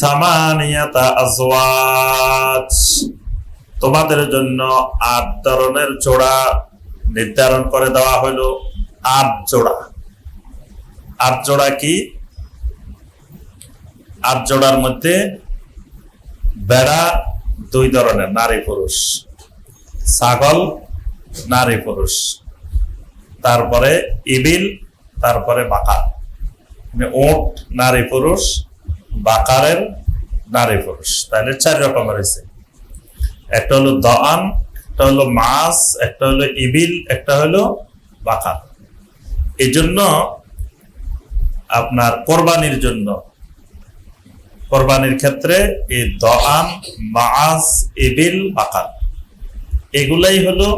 সামানিয়াতা আজওয়াজ। তোমাদের জন্য আট ধরনের জোড়া নির্ধারণ করে দেওয়া হলো আট জোড়া। আট জোড়া কি? আট জোড়ার মধ্যে বেড়া দুই ধরনের, নারী পুরুষ। ছাগল, নারী পুরুষ। তারপরে ইবিল, তারপরে বাকার মানে ওট, নারী পুরুষ বাকারের নারী পুরুষ। তাহলে চার রকমের হয়েছে একটা হলো দআন, একটা হলো মাছ, একটা হলো ইবিল, একটা হলো বাকার। এই জন্য আপনার কোরবানির জন্য, কোরবানির ক্ষেত্রে এই দআন, মাছ, ইবিল, বাকার, এগুলাই হলো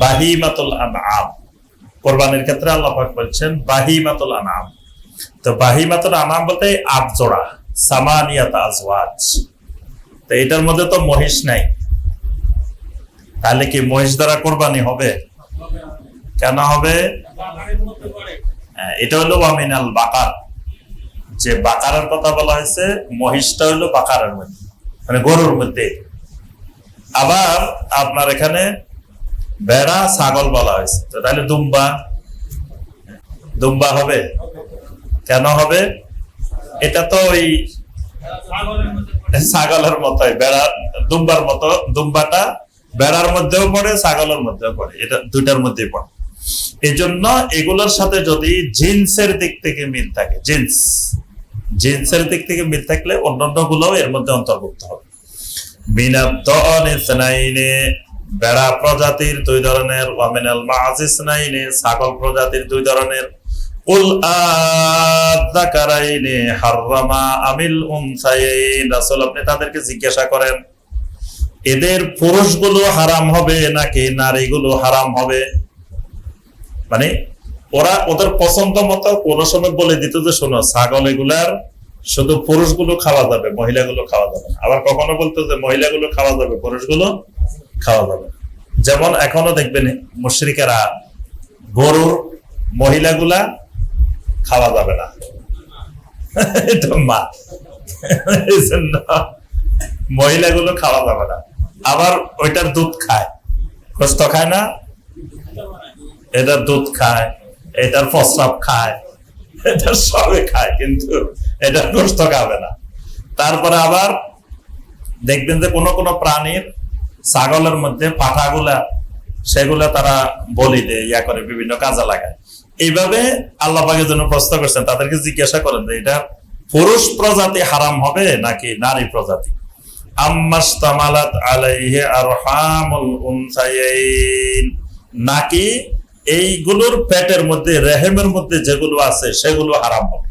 বাহি বাহিমাতুল আনআম। কোরবানির ক্ষেত্রে আল্লাহ বলছেন বাহিমাতুল আনআম। তো বাহিমাতুল আনআম বলতে আট জোড়া সামানিয়াত আজওয়াজ। তো এটার মধ্যে তো মহিষ নাই। তাহলে কি মহিষ দ্বারা কোরবানি হবে? কেন হবে? হ্যাঁ, এটা হলো ওয়ামিনাল বাকার। যে বাকারের কথা বলা হয়েছে মহিষটা হলো বাকারের মধ্যে মানে গরুর মধ্যে। আবার আপনার এখানে ভেড়া ছাগল বলা হয়েছে। তো তাহলে দুম্বা দুম্বা হবে? কেন হবে? এটা তো ওই ছাগলের মতোই, বেড়া, দুম্বার মতো, দুম্বাটা বেড়ার মধ্যেও পড়ে, ছাগলের মধ্যেও পড়ে। এটা দুইটার মধ্যেই পড়ে। এই জন্য এগুলোর সাথে যদি জিন্সের দিক থেকে মিল থাকে, জিন্স, জিন্সের দিক থেকে মিল থাকলে অন্যান্য গুলোও এর মধ্যে অন্তর্ভুক্ত হবে। বেড়া প্রজাতির দুই ধরনের ছাগল প্রজাতির দুই ধরনের। কুল আপনি তাদেরকে জিজ্ঞাসা করেন, এদের পুরুষগুলো হারাম হবে নাকি নারীগুলো হারাম হবে? মানে ওরা ওদের পছন্দ মতো কোন সময় বলে দিত যে, শোনো, ছাগল এগুলার শুধু পুরুষগুলো খাওয়া যাবে, মহিলাগুলো খাওয়া যাবে আবার কখনো বলতো যে, মহিলাগুলো খাওয়া যাবে, পুরুষগুলো খাওয়া যাবে যেমন এখনও দেখবেন মুশ্রিকেরা গরুর মহিলাগুলা খাওয়া যাবে না। এটা মা। মহিলাগুলো খাওয়া যাবে না। আবার ওইটার দুধ খায়। কষ্ট খায় না? এটার দুধ খায়, এটার প্রস্রাব খায়, এটা সবে খায়, কিন্তু এটা গোস্ত খাবে না। তারপরে আবার দেখবেন যে কোনো কোনো প্রাণীর ছাগলের মধ্যে পাঠাগুলা, সেগুলা তারা বলি দেয়, ইয়া করে, বিভিন্ন কাজে লাগায়। এইভাবে আল্লাহ পাকের জন্য প্রশ্ন করছেন, তাদেরকে জিজ্ঞাসা করেন যে এটা পুরুষ প্রজাতি হারাম হবে নাকি নারী প্রজাতি? আলাইহি নাকি এইগুলোর পেটের মধ্যে, রেহেমের মধ্যে যেগুলো আছে, সেগুলো হারাম হবে?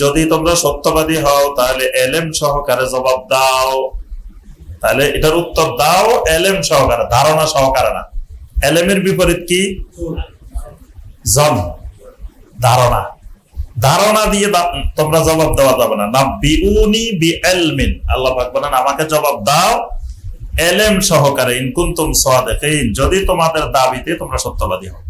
যদি তোমরা সত্যবাদী হও, তাহলে এলেম সহকারে জবাব দাও। তাহলে এটার উত্তর দাও, এলেম সহকারে, ধারণা সহকারে না। এলেমের বিপরীত কি? জন, ধারণা। ধারণা দিয়ে তোমরা জবাব দেওয়া যাবে না। না, বিউনি বি এলমিন আল্লাহ পাক বলেন, আমাকে জবাব দাও, এলেম সহকারে ইনকুন্তুম সাদিকিন। যদি তোমাদের দাবিতে তোমরা সত্যবাদী হও।